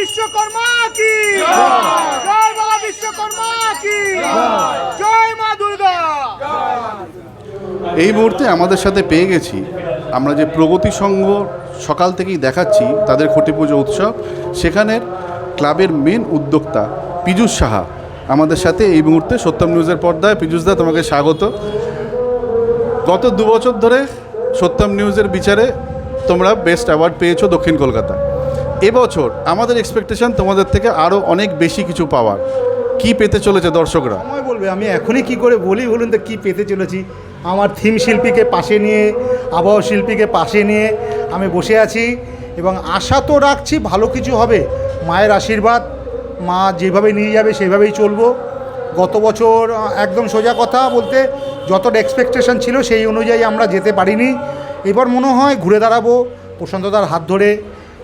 বিশ্বকর্মা কি? জয়! বাবা বিশ্বকর্মা কি? জয় মা দুর্গা! এই মুহূর্তে আমাদের সাথে পেয়ে গেছি। আমরা যে প্রগতি সংঘ সকাল থেকেই দেখাচ্ছি তাদের খটি পুজো উৎসব সেখানের ক্লাবের মেন উদ্যোক্তা পীযুষ সাহা আমাদের সাথে এই মুহূর্তে সত্যম নিউজের পর্দায়। পীযুষদা তোমাকে স্বাগত। গত দু বছর ধরে সত্যম নিউজের বিচারে তোমরা বেস্ট অ্যাওয়ার্ড পেয়েছ দক্ষিণ কলকাতা এবছর আমাদের এক্সপেকটেশন তোমাদের থেকে আরও অনেক বেশি কিছু পাওয়ার। কি পেতে চলেছে দর্শকরা? সময় বলবে, আমি এখনই কি করে বলি বলুন তো, কী পেতে চলেছি? আমার থিম শিল্পীকে পাশে নিয়ে, আবহাওয়া শিল্পীকে পাশে নিয়ে আমি বসে আছি এবং আশা তো রাখছি ভালো কিছু হবে। মায়ের আশীর্বাদ, মা যেভাবে নিয়ে যাবে সেভাবেই চলবো। গত বছর একদম সোজা কথা বলতে যতটা এক্সপেকটেশন ছিল সেই অনুযায়ী আমরা যেতে পারিনি। এবার মনে হয় ঘুরে দাঁড়াবো প্রশান্তদার হাত ধরে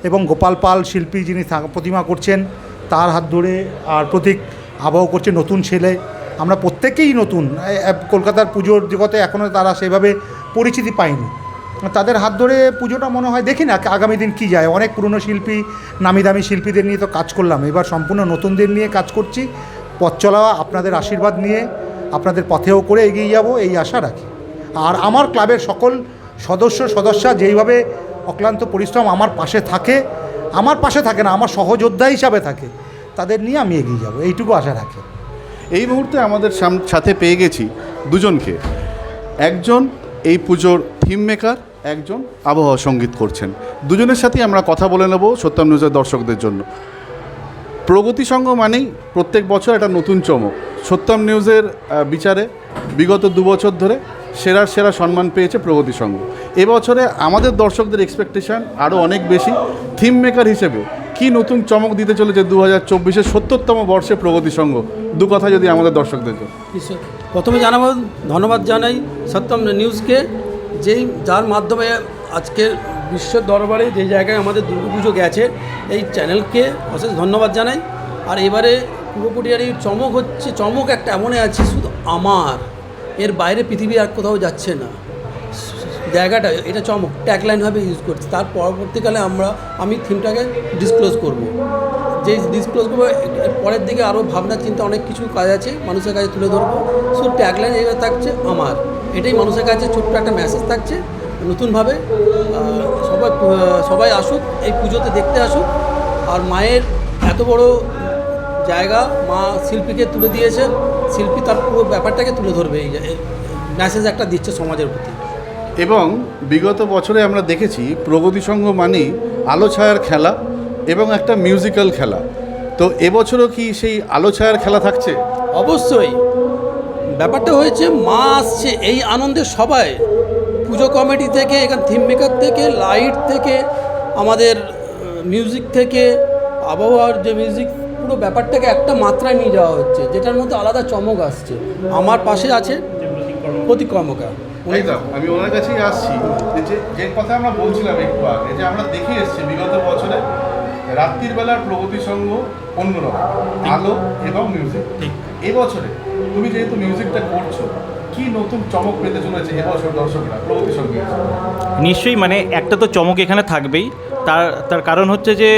এবং গোপাল পাল শিল্পী যিনি প্রতিমা করছেন, তার হাত ধরে আর প্রতীক আবহাওয়া করছে নতুন ছেলে। আমরা প্রত্যেকেই নতুন। কলকাতার পুজোর জগতে এখনও তারা সেভাবে পরিচিতি পায়নি। তাদের হাত ধরে পুজোটা মনে হয়, দেখি না আগামী দিন কী যায়। অনেক পুরনো শিল্পী, নামি দামি শিল্পীদের নিয়ে তো কাজ করলাম। এবার সম্পূর্ণ নতুনদের নিয়ে কাজ করছি। পথ চলা, আপনাদের আশীর্বাদ নিয়ে, আপনাদের পথেও করে এগিয়ে যাব, এই আশা রাখি। আর আমার ক্লাবের সকল সদস্য, সদস্যা যেইভাবে অক্লান্ত পরিশ্রম আমার পাশে থাকে, আমার পাশে থাকে না, আমার সহযোদ্ধা হিসাবে থাকে, তাদের নিয়ে আমি এগিয়ে যাব, এইটুকু আশা রাখি। এই মুহূর্তে আমাদের সাথে পেয়ে গেছি দুজনকে। একজন এই পুজোর থিম মেকার একজন আবহাওয়া সংগীত করছেন। দুজনের সাথেই আমরা কথা বলে নেব সত্যম নিউজের দর্শকদের জন্য। প্রগতি সঙ্গ মানেই প্রত্যেক বছর একটা নতুন চমক। সত্যম নিউজের বিচারে বিগত দু বছর ধরে সেরার সেরা সম্মান পেয়েছে প্রগতি সংঘ। এবছরে আমাদের দর্শকদের এক্সপেকটেশন আরও অনেক বেশি। থিম মেকার হিসেবে কি নতুন চমক দিতে চলেছে দু হাজার চব্বিশের সত্তরতম বর্ষে প্রগতি সংঘ? দু কথা যদি আমাদের দর্শকদের প্রথমে জানাব, ধন্যবাদ জানাই সত্যম নিউজকে যেই যার মাধ্যমে আজকের বিশ্ব দরবারে যে জায়গায় আমাদের দুর্গাপুজো গেছে, এই চ্যানেলকে অশেষ ধন্যবাদ জানাই। আর এবারে পুরোপুরিয়ার এই চমক হচ্ছে, চমক একটা এমনই আছে, শুধু আমার। এর বাইরে পৃথিবী আর কোথাও যাচ্ছে না। জায়গাটা, এটা চমক ট্যাগলাইন হবে ইউজ করছি। তার পরবর্তীকালে আমরা, আমি থিমটাকে ডিসক্লোজ করব। যে ডিসক্লোজ করব পরের দিকে আরও ভাবনা, চিন্তা, অনেক কিছু কাজ আছে, মানুষের কাছে তুলে ধরবো। শুধু ট্যাগলাইন এইভাবে থাকছে আমার। এটাই মানুষের কাছে ছোট্ট একটা মেসেজ থাকছে। নতুনভাবে সবাই সবাই আসুক, এই পুজোতে দেখতে আসুক। আর মায়ের এত বড় জায়গা মা শিল্পীকে তুলে দিয়েছে শিল্পী তার পুরো ব্যাপারটাকে তুলে ধরবে। এই মেসেজ একটা দিচ্ছে সমাজের প্রতি। এবং বিগত বছরে আমরা দেখেছি প্রগতি সংঘ মানেই আলো ছায়ার খেলা এবং একটা মিউজিক্যাল খেলা। তো এবছরও কি সেই আলো ছায়ার খেলা থাকছে? অবশ্যই। ব্যাপারটা হয়েছে মা আসছে এই আনন্দে সবাই। পুজো কমিটি থেকে এখান থিম মেকার থেকে লাইট থেকে আমাদের মিউজিক থেকে আবহাওয়ার যে মিউজিক পুরো ব্যাপারটাকে একটা মাত্রায় নিয়ে যাওয়া হচ্ছে যেটার মধ্যে আলাদা চমক আসছে। আমার পাশে আছে প্রতীক কর্মকার একদম আমি ওনার কাছেই আসছি। যে যে- যে কথা আমরা বলছিলাম একটু আগে যে আমরা দেখে এসেছি বিগত বছরে রাত্রির বেলার প্রগতি সংঘ অন্যরকম আলো এবং মিউজিক ঠিক। এবছরে তুমি যেহেতু মিউজিকটা করছ কি নতুন চমক পেতে চলেছে এবছর দর্শকরা প্রগতি সঙ্গে? নিশ্চয়ই মানে একটা তো চমক এখানে থাকবেই। তার তার কারণ হচ্ছে যে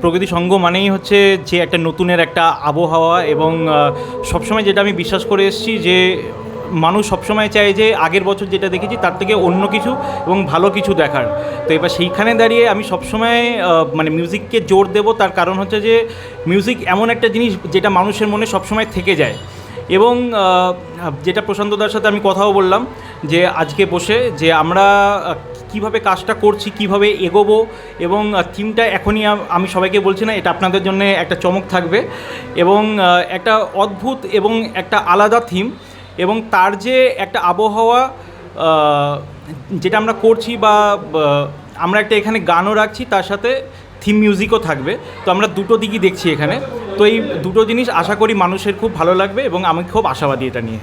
প্রকৃতি সঙ্গ মানেই হচ্ছে যে একটা নতুনের একটা আবহাওয়া এবং সবসময় যেটা আমি বিশ্বাস করে এসেছি যে, মানুষ সবসময় চায় যে আগের বছর যেটা দেখেছি তার থেকে অন্য কিছু এবং ভালো কিছু দেখার। তো এবার সেইখানে দাঁড়িয়ে আমি সবসময় মানে মিউজিককে জোর দেব তার কারণ হচ্ছে যে মিউজিক এমন একটা জিনিস যেটা মানুষের মনে সবসময় থেকে যায়। এবং যেটা প্রশান্তদার সাথে আমি কথাও বললাম যে, আজকে বসে যে আমরা কীভাবে কাজটা করছি, কীভাবে এগোবো এবং থিমটা এখনই আমি সবাইকে বলছি না, এটা আপনাদের জন্য একটা চমক থাকবে এবং একটা অদ্ভুত এবং একটা আলাদা থিম এবং তার যে একটা আবহাওয়া যেটা আমরা করছি বা আমরা একটা এখানে গানও রাখছি, তার সাথে থিম মিউজিকও থাকবে। তো আমরা দুটো দিকই দেখছি এখানে। তো এই দুটো জিনিস আশা করি মানুষের খুব ভালো লাগবে এবং আমি খুব আশাবাদী এটা নিয়ে।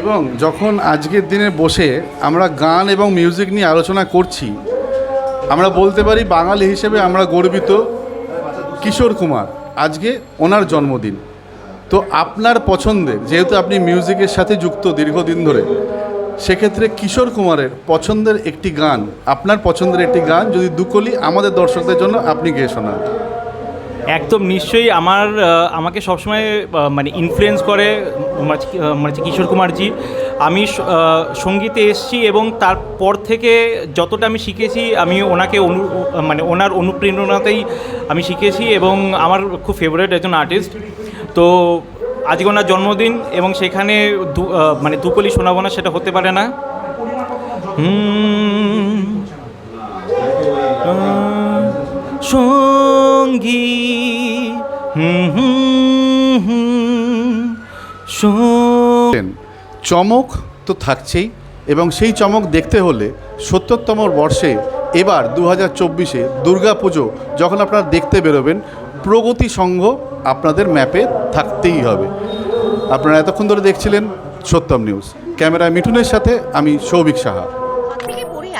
এবং যখন আজকের দিনে বসে আমরা গান এবং মিউজিক নিয়ে আলোচনা করছি, আমরা বলতে পারি বাঙালি হিসেবে আমরা গর্বিত কিশোর কুমার, আজকে ওনার জন্মদিন। তো আপনার পছন্দের যেহেতু আপনি মিউজিকের সাথে যুক্ত দীর্ঘদিন ধরে, সেক্ষেত্রে কিশোর কুমারের পছন্দের একটি গান, আপনার পছন্দের একটি গান যদি দুকলি আমাদের দর্শকদের জন্য আপনি গেয়ে শোনান। একদম নিশ্চয়ই আমার আমাকে সবসময় মানে ইনফ্লুয়েন্স করে মানে কিশোর কুমারজি। আমি সঙ্গীতে এসেছি এবং তারপর থেকে যতটা আমি শিখেছি, আমি ওনাকে অনু মানে ওনার অনুপ্রেরণাতেই আমি শিখেছি এবং আমার খুব ফেভারিট একজন আর্টিস্ট তো আজকে ওনার জন্মদিন এবং সেখানে মানে দুকলি শোনাবো না সেটা হতে পারে না। সঙ্গী চমক তো থাকছেই এবং সেই চমক দেখতে হলে সত্তরতম বর্ষে এবার দু হাজার চব্বিশে দুর্গা পুজো যখন আপনারা দেখতে বেরোবেন, প্রগতি সংঘ আপনাদের ম্যাপে থাকতেই হবে। আপনারা এতক্ষণ ধরে দেখছিলেন সত্যম নিউজ। ক্যামেরায় মিঠুনের সাথে আমি সৌভিক সাহা।